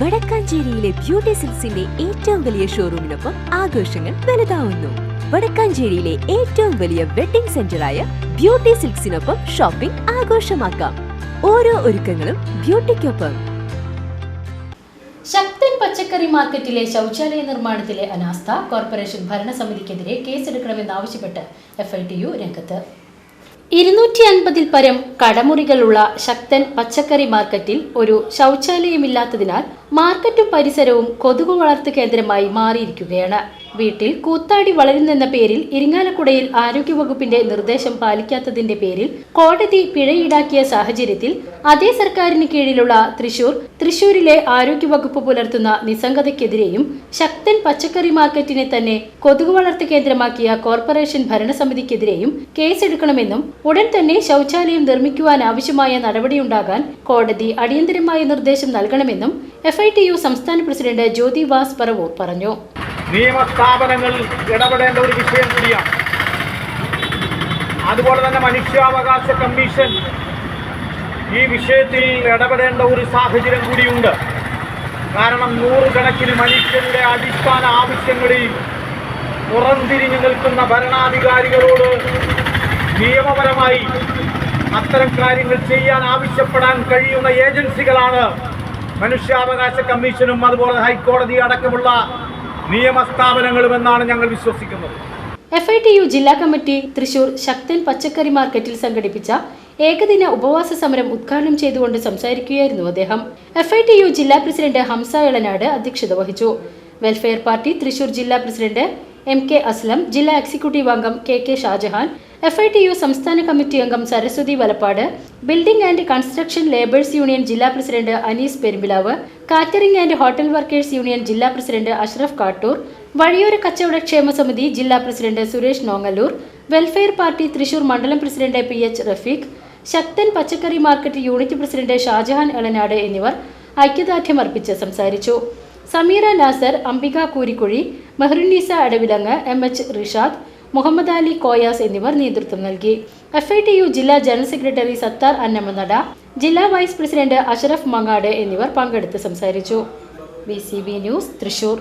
വടക്കാഞ്ചേരിയിലെ beauty സിൽസിന്റെ ഏറ്റവും വലിയ ഷോറൂമിനൊപ്പം ആഘോഷങ്ങൾ വലുതാവുന്നു. വടക്കാഞ്ചേരിയിലെ ഏറ്റവും വലിയ വെഡിംഗ് സെന്ററായ ബ്യൂട്ടി സിൽക്സിനൊപ്പം ഷോപ്പിംഗ് ആഘോഷമാക്കാം. ഓരോ ഒരുക്കങ്ങളും ബ്യൂട്ടിക്കൊപ്പം. ശക്തൻ പച്ചക്കറി മാർക്കറ്റിലെ ശൗചാലയ നിർമ്മാണത്തിലെ അനാസ്ഥ കോർപ്പറേഷൻ ഭരണസമിതിക്കെതിരെ കേസെടുക്കണമെന്നാവശ്യപ്പെട്ട് എഫ് ഐ ടി യു രംഗത്ത്. ഇരുന്നൂറ്റി അൻപതിൽ പരം കടമുറികളുള്ള ശക്തൻ പച്ചക്കറി മാർക്കറ്റിൽ ഒരു ശൗചാലയമില്ലാത്തതിനാൽ മാർക്കറ്റും പരിസരവും കൊതുകു വളർത്തു കേന്ദ്രമായി മാറിയിരിക്കുകയാണ്. വീട്ടിൽ കൂത്താടി വളരുന്നെന്ന പേരിൽ ഇരിങ്ങാലക്കുടയിൽ ആരോഗ്യവകുപ്പിന്റെ നിർദ്ദേശം പാലിക്കാത്തതിന്റെ പേരിൽ കോടതി പിഴ ഈടാക്കിയ സാഹചര്യത്തിൽ അതേ സർക്കാരിന് കീഴിലുള്ള തൃശൂർ തൃശൂരിലെ ആരോഗ്യവകുപ്പ് പുലർത്തുന്ന നിസ്സംഗതയ്ക്കെതിരെയും ശക്തൻ പച്ചക്കറി മാർക്കറ്റിനെ തന്നെ കൊതുകു വളർത്തു കേന്ദ്രമാക്കിയ കോർപ്പറേഷൻ ഭരണസമിതിക്കെതിരെയും കേസെടുക്കണമെന്നും ഉടൻ തന്നെ ശൗചാലയം നിർമ്മിക്കുവാൻ ആവശ്യമായ നടപടിയുണ്ടാകാൻ കോടതി അടിയന്തരമായ നിർദ്ദേശം നൽകണമെന്നും എഫ് സംസ്ഥാന പ്രസിഡന്റ് ജ്യോതി വാസ് പറവൂർ പറഞ്ഞു. നിയമസ്ഥാപനങ്ങൾ ഇടപെടേണ്ട ഒരു വിഷയം കൂടിയാണ്. അതുപോലെ തന്നെ മനുഷ്യാവകാശ കമ്മീഷൻ ഈ വിഷയത്തിൽ ഇടപെടേണ്ട ഒരു സാഹചര്യം കൂടിയുണ്ട്. കാരണം നൂറുകണക്കിന് മനുഷ്യരുടെ അടിസ്ഥാന ആവശ്യങ്ങളിൽ പുറംതിരിഞ്ഞു നിൽക്കുന്ന ഭരണാധികാരികളോട് നിയമപരമായി അത്തരം കാര്യങ്ങൾ ചെയ്യാൻ ആവശ്യപ്പെടാൻ കഴിയുന്ന ഏജൻസികളാണ് മനുഷ്യാവകാശ കമ്മീഷനും അതുപോലെ ഹൈക്കോടതി അടക്കമുള്ള നിയമസ്ഥാപനങ്ങളുമെന്നാണ് ഞങ്ങൾ വിശ്വസിക്കുന്നത്. എഫ് ഐ ടി യു ജില്ലാ കമ്മിറ്റി തൃശൂർ ശക്തൻ പച്ചക്കറി മാർക്കറ്റിൽ സംഘടിപ്പിച്ച ഏകദിന ഉപവാസ സമരം ഉദ്ഘാടനം ചെയ്തുകൊണ്ട് സംസാരിക്കുകയായിരുന്നു അദ്ദേഹം. എഫ് ഐ ടി യു ജില്ലാ പ്രസിഡന്റ് ഹംസ എളനാട് അധ്യക്ഷത വഹിച്ചു. വെൽഫെയർ പാർട്ടി തൃശൂർ ജില്ലാ പ്രസിഡന്റ് എം കെ അസ്ലം ജില്ലാ എക്സിക്യൂട്ടീവ് അംഗം K K Shajahan F I T U സംസ്ഥാന കമ്മിറ്റി അംഗം Saraswathi Valappad building and construction labours union ജില്ലാ president Anees Perumpilavu catering and hotel workers union ജില്ലാ പ്രസിഡന്റ് അഷ്റഫ് കാട്ടൂർ വഴിയോര കച്ചവട ക്ഷേമ സമിതി ജില്ലാ president Suresh Nongalloor welfare party Thrissur മണ്ഡലം president P H Rafeeq Sakthan പച്ചക്കറി market unit president Shajahan Elanad എന്നിവർ ഐക്യദാർഢ്യം അർപ്പിച്ച് സംസാരിച്ചു. സമീറ നാസർ അംബിക കൂരിക്കുഴി മെഹറുന്നീസ അടവിലങ്ങ് എം എച്ച് റിഷാദ് മുഹമ്മദ് അലി കോയാസ് എന്നിവർ നേതൃത്വം നൽകി. എഫ് ഐ ടി യു ജില്ലാ ജനറൽ സെക്രട്ടറി സത്താർ അന്നമനട ജില്ലാ വൈസ് പ്രസിഡന്റ് അഷറഫ് മങ്ങാട് എന്നിവർ പങ്കെടുത്ത് സംസാരിച്ചു. B C B news Thrissur.